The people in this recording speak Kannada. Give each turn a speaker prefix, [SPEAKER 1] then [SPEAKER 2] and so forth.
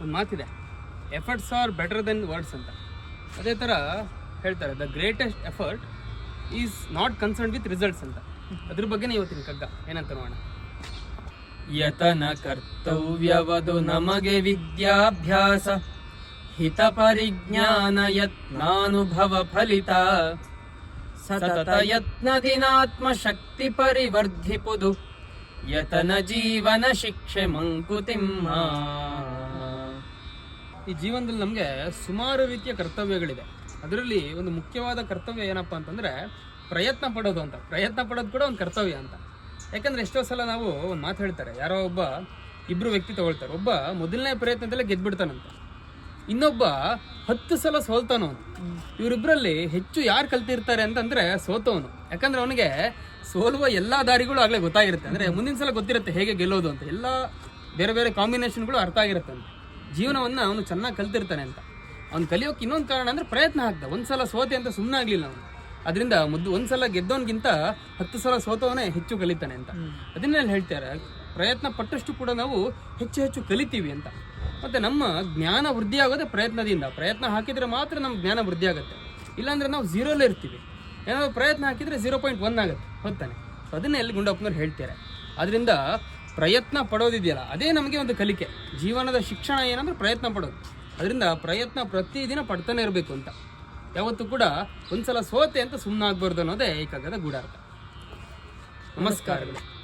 [SPEAKER 1] ಒಂದು ಮಾತಿದೆ. Efforts are better than words ಅಂತ. ಅದೇ ಥರ ಹೇಳ್ತಾರೆ the greatest effort is not concern with results ಅಂತ. ಅದ್ರ ಬಗ್ಗೆನೇ ಇವತ್ತಿನ ಕಗ್ಗ, ಏನಂತ ನೋಡೋಣ. ಯತನ ಕರ್ತವ್ಯವದು ನಮಗೆ ವಿದ್ಯಾಭ್ಯಾಸ, ಹಿತ ಪರಿಜ್ಞಾನ ಯತ್ನಾನುಭವ ಫಲಿತ, ಸತತ ಯತ್ನದಿನಾತ್ಮ ಶಕ್ತಿ ಪರಿವರ್ಧಿಪುದು, ಯತನ ಜೀವನ ಶಿಕ್ಷೆ ಮಂಕುತಿಮ್ಮ. ಈ ಜೀವನದಲ್ಲಿ ನಮಗೆ ಸುಮಾರು ರೀತಿಯ ಕರ್ತವ್ಯಗಳಿದೆ. ಅದರಲ್ಲಿ ಒಂದು ಮುಖ್ಯವಾದ ಕರ್ತವ್ಯ ಏನಪ್ಪ ಅಂತಂದ್ರೆ ಪ್ರಯತ್ನ ಪಡೋದು ಅಂತ. ಪ್ರಯತ್ನ ಪಡೋದು ಕೂಡ ಒಂದು ಕರ್ತವ್ಯ ಅಂತ. ಯಾಕಂದ್ರೆ ಎಷ್ಟೋ ಸಲ ನಾವು ಒಂದು ಮಾತು ಹೇಳ್ತಾರೆ, ಯಾರೋ ಒಬ್ಬ ಇಬ್ರು ವ್ಯಕ್ತಿ ತಗೊಳ್ತಾರೆ, ಒಬ್ಬ ಮೊದಲನೇ ಪ್ರಯತ್ನದಲ್ಲೇ ಗೆದ್ಬಿಡ್ತಾನಂತ. ಇನ್ನೊಬ್ಬ ಹತ್ತು ಸಲ ಸೋಲ್ತಾನೋ ಇವರಿಬ್ಬರಲ್ಲಿ ಹೆಚ್ಚು ಯಾರು ಕಲ್ತಿರ್ತಾರೆ ಅಂತಂದ್ರೆ ಸೋತವನು ಯಾಕಂದ್ರೆ ಅವನಿಗೆ ಸೋಲುವ ಎಲ್ಲ ದಾರಿಗಳು ಆಗಲೇ ಗೊತ್ತಾಗಿರುತ್ತೆ. ಅಂದ್ರೆ ಮುಂದಿನ ಸಲ ಗೊತ್ತಿರುತ್ತೆ ಹೇಗೆ ಗೆಲ್ಲೋದು ಅಂತ. ಎಲ್ಲ ಬೇರೆ ಬೇರೆ ಕಾಂಬಿನೇಷನ್ಗಳು ಅರ್ಥ ಆಗಿರುತ್ತೆ ಅಂತ. ಜೀವನವನ್ನ ಅವನು ಚೆನ್ನಾಗಿ ಕಲ್ತಿರ್ತಾನೆ ಅಂತ. ಅವ್ನು ಕಲಿಯೋಕೆ ಇನ್ನೊಂದು ಕಾರಣ ಅಂದ್ರೆ ಪ್ರಯತ್ನ ಹಾಕ್ದ ಒಂದ್ಸಲ ಸೋತೆ ಅಂತ ಸುಮ್ಮನೆ ಆಗಲಿಲ್ಲ ಅವನು. ಅದರಿಂದ ಮುದ್ದು ಒಂದ್ಸಲ ಗೆದ್ದೋನ್ಗಿಂತ ಹತ್ತು ಸಲ ಸೋತವನೇ ಹೆಚ್ಚು ಕಲಿತಾನೆ ಅಂತ. ಅದನ್ನೇ ಹೇಳ್ತಾರೆ ಪ್ರಯತ್ನ ಪಟ್ಟಷ್ಟು ಕೂಡ ನಾವು ಹೆಚ್ಚು ಹೆಚ್ಚು ಕಲಿತೀವಿ ಅಂತ. ಮತ್ತೆ ನಮ್ಮ ಜ್ಞಾನ ವೃದ್ಧಿ ಆಗೋದೇ ಪ್ರಯತ್ನದಿಂದ. ಪ್ರಯತ್ನ ಹಾಕಿದ್ರೆ ಮಾತ್ರ ನಮ್ಮ ಜ್ಞಾನ ವೃದ್ಧಿ ಆಗುತ್ತೆ ಇಲ್ಲಾಂದ್ರೆ ನಾವು ಝೀರೋಲೇ ಇರ್ತೀವಿ. ಏನಾದರೂ ಪ್ರಯತ್ನ ಹಾಕಿದ್ರೆ ಝೀರೋ ಪಾಯಿಂಟ್ ಒನ್ ಆಗುತ್ತೆ. ಹೊತ್ತಾನೆ. ಸೊ ಅದನ್ನೇ ಎಲ್ಲಿ ಗುಂಡಪ್ಪನವ್ರು ಹೇಳ್ತಾರೆ ಅದರಿಂದ ಪ್ರಯತ್ನ ಪಡೋದಿದೆಯಲ್ಲ, ಅದೇ ನಮಗೆ ಒಂದು ಕಲಿಕೆ. ಜೀವನದ ಶಿಕ್ಷಣ ಏನಂದ್ರೆ ಪ್ರಯತ್ನ ಪಡೋದು. ಅದರಿಂದ ಪ್ರಯತ್ನ ಪ್ರತಿದಿನ ಪಡ್ತಾನೆ ಇರಬೇಕು ಅಂತ. ಯಾವತ್ತೂ ಕೂಡ ಒಂದ್ಸಲ ಸೋತೆ ಅಂತ ಸುಮ್ಮನಾಗ್ಬಾರ್ದು ಅನ್ನೋದೇ ಏಕಾಗದ ಗೂಢಾರ್ಥ. ನಮಸ್ಕಾರಗಳು.